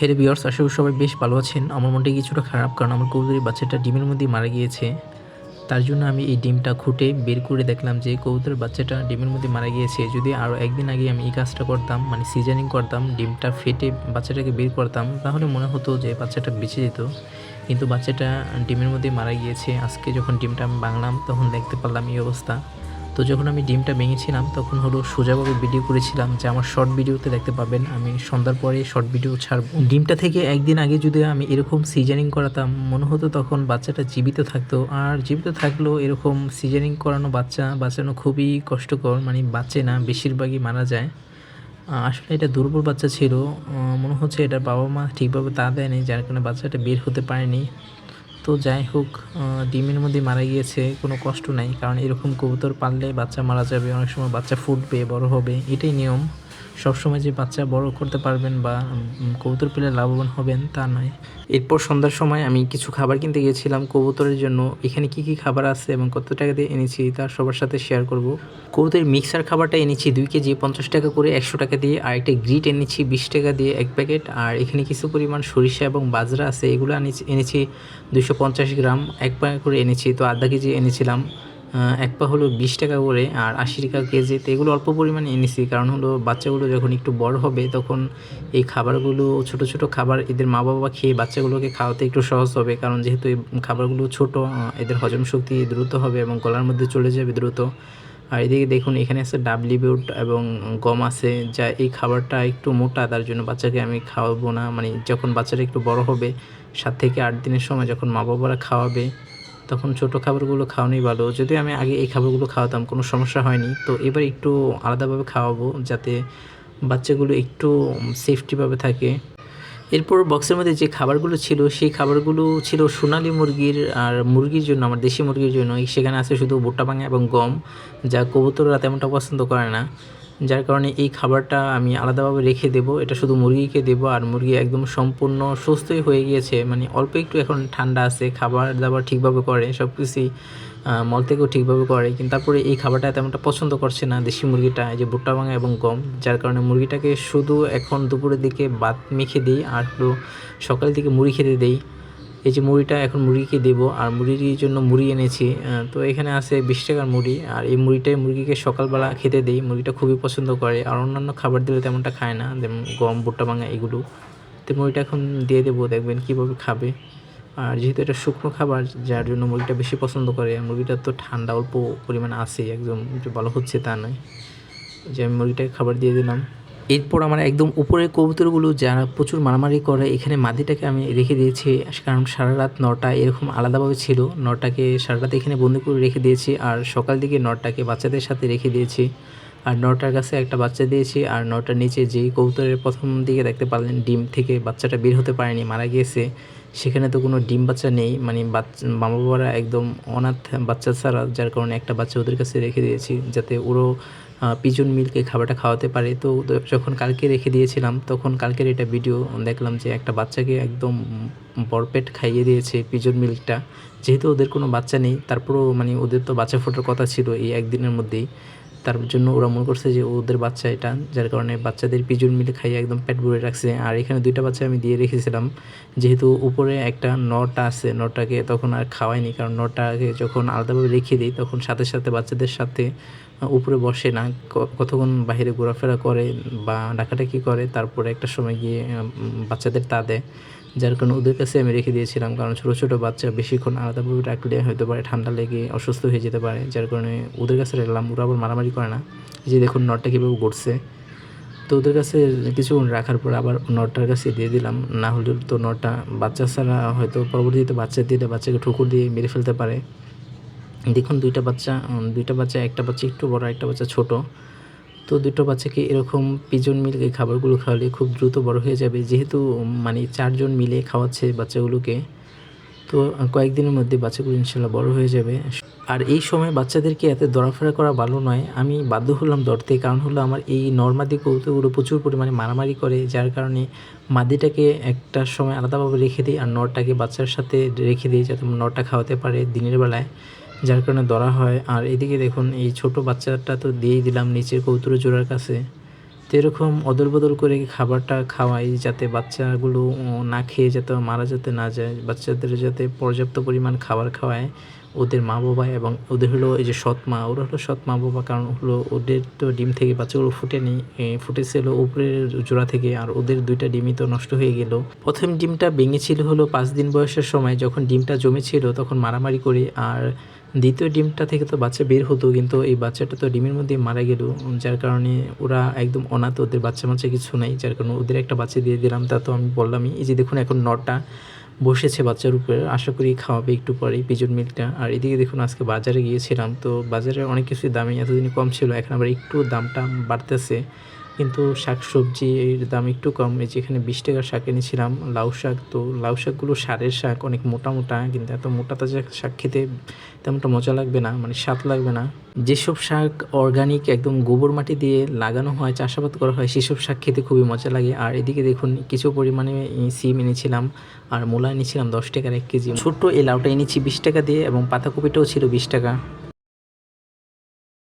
হেরে বিয়ার্স আশা করি সবাই বেশ ভালো আছেন। আমার মনটা কিছুটা খারাপ কারণ আমার কবুতরের বাচ্চাটা ডিমের মধ্যে মারা গিয়েছে। তার জন্য আমি এই ডিমটা খুঁটে বের করে দেখলাম যে কবুতরের বাচ্চাটা ডিমের মধ্যে মারা গিয়েছে। যদি আরও একদিন আগে আমি এই কাজটা করতাম মানে সিজারিং করতাম, ডিমটা ফেটে বাচ্চাটাকে বের করতাম, তাহলে মনে হতো যে বাচ্চাটা বেঁচে যেত। কিন্তু বাচ্চাটা ডিমের মধ্যে মারা গিয়েছে। আজকে যখন ডিমটা আমি বাংলাম তখন দেখতে পারলাম এই অবস্থা। তো যখন আমি ডিমটা ভেঙেছিলাম, তখন হলো সোজাভাবে ভিডিও করেছিলাম যে আমার শর্ট ভিডিওতে দেখতে পাবেন, আমি সন্ধ্যার পরে শর্ট ভিডিও ছাড়বো। ডিমটা থেকে একদিন আগে যদি আমি এরকম সিজারিং করাতাম, মনে হতো তখন বাচ্চাটা জীবিত থাকতো। আর জীবিত থাকলেও এরকম সিজারিং করানো বাচ্চা, বাঁচানো খুবই কষ্টকর মানে বাঁচে না, বেশিরভাগই মারা যায়। আসলে এটা দুর্বল বাচ্চা ছিল। মনে হচ্ছে এটা বাবা মা ঠিকভাবে তা দেয়নি, যার কারণে বাচ্চাটা বের হতে পারেনি। তো যাই হোক ডিমের মধ্যে মারা গিয়েছে, কোনো কষ্ট নাই। কারণ এরকম কবুতর পাললে বাচ্চা মারা যাবে, অনেক সময় বাচ্চা ফুটবে, বড় হবে, এটাই নিয়ম। সবসময় যে বাচ্চা বড় করতে পারবেন বা কবুতর পেলে লাভবান হবেন তা নয়। এরপর সন্ধ্যার সময় আমি কিছু খাবার কিনতে গিয়েছিলাম। কবুতরের জন্য এখানে কি কি খাবার আছে এবং কত টাকা দিয়ে এনেছি তা সবার সাথে শেয়ার করব। কবুতরের মিক্সার খাবারটা এনেছি দুই কেজি পঞ্চাশ টাকা করে একশো টাকা দিয়ে, আর একটা গ্রিট এনেছি বিশ টাকা দিয়ে এক প্যাকেট আর এখানে কিছু পরিমাণ সরিষা এবং বাজরা আছে, এগুলো এনেছি দুশো পঞ্চাশ গ্রাম, এক প্যাকেট করে এনেছি। তো আধা কেজি এনেছিলাম। এক পা হলো বিশ টাকা করে আর আশি টাকা কেজি। তো এগুলো অল্প পরিমাণে এনেছি। কারণ হলো বাচ্চাগুলো যখন একটু বড় হবে, তখন এই খাবারগুলো, ছোট ছোট খাবার এদের মা বাবা খেয়ে বাচ্চাগুলোকে খাওয়াতে একটু সহজ হবে। কারণ যেহেতু এই খাবারগুলো ছোট এদের হজম শক্তি দ্রুত হবে এবং গলার মধ্যে চলে যাবে দ্রুত। আর এদিকে দেখুন, এখানে আছে ডাবলি বিউট এবং গম আছে। যা এই খাবারটা একটু মোটা, তার জন্য বাচ্চাকে আমি খাওয়াবো না। মানে যখন বাচ্চাটা একটু বড় হবে, সাত থেকে আট দিনের সময় যখন মা বাবারা খাওয়াবে তখন ছোট খাবারগুলো খাওয়ানোই ভালো। যদি আমি আগে এই খাবারগুলো খাওয়াতাম, কোনো সমস্যা হয়নি। তো এবার একটু আলাদাভাবে খাওয়াবো যাতে বাচ্চাগুলো একটু সেফটিভাবে থাকে। এরপর বক্সের মধ্যে যে খাবারগুলো ছিল, সেই খাবারগুলো ছিল সোনালী মুরগির আর মুরগির জন্য, আমার দেশি মুরগির জন্য। সেখানে আছে শুধু ভুট্টা ভাঙা এবং গম, যা কবুতররা তেমনটা পছন্দ করে না। যার কারণে এই খাবারটা আমি আলাদাভাবে রেখে দেবো। এটা শুধু মুরগিকে দেবো আর মুরগি একদম সম্পূর্ণ সুস্থই হয়ে গিয়েছে। মানে অল্প একটু এখন ঠান্ডা আছে, খাবার দাবার ঠিকভাবে করে সব কিছুই মল থেকেও ঠিকভাবে করে। কিন্তু তারপরে এই খাবারটা তেমনটা পছন্দ করছে না দেশি মুরগিটা, এই যে ভুট্টা ভাঙা এবং গম, যার কারণে মুরগিটাকে শুধু এখন দুপুরের দিকে ভাত মেখে দিই আর একটু সকালের দিকে মুড়ি খেতে দিই। এই যে মুড়িটা এখন মুরগিকে দেবো, আর মুরগির জন্য মুড়ি এনেছি তো এখানে আছে বিশ টাকার মুড়ি, আর এই মুড়িটাই মুরগিকে সকালবেলা খেতে দিই, মুরগিটা খুবই পছন্দ করে, আর অন্যান্য খাবার দিলে তেমনটা খায় না, যেমন গম, ভুট্টা ভাঙা এগুলো। তো মুড়িটা এখন দিয়ে দেবো, দেখবেন কীভাবে খাবে। আর যেহেতু এটা শুকনো খাবার, যার জন্য মুরগিটা বেশি পছন্দ করে, মুরগিটা তো ঠান্ডা অল্প পরিমাণে আছে একদম ভালো হচ্ছে তা নয়। যে আমি মুরগিটাকে খাবার দিয়ে দিলাম। এরপর আমার একদম উপরের কবুতরগুলো যারা প্রচুর মারামারি করে, এখানে মাদিটাকে আমি রেখে দিয়েছি, কারণ সারা রাত নটা এরকম আলাদাভাবে ছিল। নটাকে সারা রাত এখানে বন্দি করে রেখে দিয়েছি, আর সকাল দিকে নটাকে বাচ্চাদের সাথে রেখে দিয়েছি। আর নটার কাছে একটা বাচ্চা দিয়েছি, আর নটার নিচে যেই কবুতরের প্রথম দিকে দেখতে পারলেন, ডিম থেকে বাচ্চাটা বের হতে পারেনি, মারা গিয়েছে। সেখানে তো কোনো ডিম বাচ্চা নেই মানে বাচ্চা মামা বাবারা একদম অনাথ বাচ্চা ছাড়া, যার কারণে একটা বাচ্চা ওদের কাছে রেখে দিয়েছি, যাতে ওরও পিজন মিল্কে খাবারটা খাওয়াতে পারে। তো যখন কালকে রেখে দিয়েছিলাম, তখন কালকের এটা ভিডিও দেখলাম যে একটা বাচ্চাকে একদম বরপেট খাইয়ে দিয়েছে পিজন মিল্কটা। যেহেতু ওদের কোনো বাচ্চা নেই, তারপরেও মানে ওদের তো বাচ্চা ফোটার কথা ছিল এই একদিনের মধ্যেই। তার জন্য ওরা মনে করছে যে ওদের বাচ্চা এটা, যার কারণে বাচ্চাদের পিজন মিলে খাইয়ে একদম পেট ভরে রাখছে। আর এখানে দুইটা বাচ্চা আমি দিয়ে রেখেছিলাম। যেহেতু উপরে একটা নটা আছে নটাকে তখন আর খাওয়াইনি, কারণ নটাকে যখন আলাদাভাবে রেখে দিই, তখন সাথে সাথে বাচ্চাদের সাথে উপরে বসে না কতক্ষণ বাইরে ঘোরাফেরা করে বা ডাকাডাকি করে, তারপরে একটা সময় গিয়ে বাচ্চাদের তা দেয়। যার কারণে ওদের কাছে আমি রেখে দিয়েছিলাম, কারণ ছোটো ছোটো বাচ্চা বেশিক্ষণ আলাদাভাবে রাখলে হয়তো পারে ঠান্ডা লেগে অসুস্থ হয়ে যেতে পারে, যার কারণে ওদের কাছে রাখলাম। ওরা আবার মারামারি করে না। যে দেখুন, নটটা কীভাবে ঘুরছে। তো ওদের কাছে কিছুক্ষণ রাখার পর আবার নটটার কাছে দিয়ে দিলাম। না হলে তো নটটা বাচ্চা ছাড়া হয়তো পরবর্তীতে বাচ্চা দিলে বাচ্চাকে ঠুকুর দিয়ে মেরে ফেলতে পারে। দেখুন, দুইটা বাচ্চা দুইটা বাচ্চা, একটা বাচ্চা একটু বড়, একটা বাচ্চা ছোট। তো দুটো বাচ্চাকে এরকম পিজন মিলে এই খাবারগুলো খাওয়ালে খুব দ্রুত বড় হয়ে যাবে। যেহেতু মানে চারজন মিলে খাওয়াচ্ছে বাচ্চাগুলোকে, তো কয়েকদিনের মধ্যে বাচ্চাগুলো ইনশাল্লাহ বড় হয়ে যাবে। আর এই সময় বাচ্চাদেরকে এত দরাফেরা করা ভালো নয়। আমি বাধ্য হলাম ধরতে কারণ হলো আমার এই নর্মাদি কৌতুকগুলো প্রচুর পরিমাণে মারামারি করে, যার কারণে মাদিটাকে একটা সময় আলাদাভাবে রেখে দিই আর নরটাকে বাচ্চার সাথে রেখে দিই যাতে নরটা খাওয়াতে পারে দিনের বেলায়। যার কারণে ধরা হয়। আর এদিকে দেখুন এই ছোট বাচ্চাটা তো দিয়েই দিলাম নিচের কৌতুর জোড়ার কাছে। তো এরকম অদল বদল করে খাবারটা খাওয়াই যাতে বাচ্চাগুলো না খেয়ে যাতে মারা যেতে না যায়। বাচ্চাদের যাতে পর্যাপ্ত পরিমাণ খাবার খাওয়ায় ওদের মা বাবা এবং ওদের হলো এই যে সৎ মা ওরা হলো সৎ মা বাবা। কারণ হলো ওদের তো ডিম থেকে বাচ্চাগুলো ফুটেনি এ, ফুটেছিল উপরের জোড়া থেকে আর ওদের দুইটা ডিমই তো নষ্ট হয়ে গেল। প্রথম ডিমটা ভেঙেছিল হলো পাঁচ দিন বয়সের সময় যখন ডিমটা জমেছিল তখন মারামারি করে। আর দ্বিতীয় ডিমটা থেকে তো বাচ্চা বের হতো, কিন্তু এই বাচ্চাটা তো ডিমের মধ্যে মারা গেল, যার কারণে ওরা একদম অনাথ, ওদের বাচ্চা মাচ্চা কিছু নাই, যার কারণে ওদের একটা বাচ্চা দিয়ে দিলাম, তা তো আমি বললামই এই যে দেখুন এখন নটা বসেছে বাচ্চার উপরে, আশা করি খাওয়াবে একটু পরে পিজন মিল্কটা আর এদিকে দেখুন আজকে বাজারে গিয়েছিলাম, তো বাজারে অনেক কিছুই দামই এতদিন কম ছিল, এখন আবার একটু দামটা বাড়তেছে। কিন্তু শাক সবজির দাম একটু কম। এই যেখানে বিশ টাকার শাক এনেছিলাম, লাউ শাক, তো লাউ শাকগুলো সারের শাক অনেক মোটা মোটা, কিন্তু এত মোটা তাজা শাক খেতে তেমনটা মজা লাগবে না মানে স্বাদ লাগবে না। যেসব শাক অর্গানিক একদম গোবর মাটি দিয়ে লাগানো হয়, চাষাবাদ করা হয়, সেসব শাক খেতে খুবই মজা লাগে। আর এদিকে দেখুন, কিছু পরিমাণে সিম এনেছিলাম আর মূলা এনেছিলাম দশ টাকার এক কেজি। ছোট্ট এই লাউটা এনেছি বিশ টাকা দিয়ে এবং পাতাকপিটাও ছিল বিশ টাকা।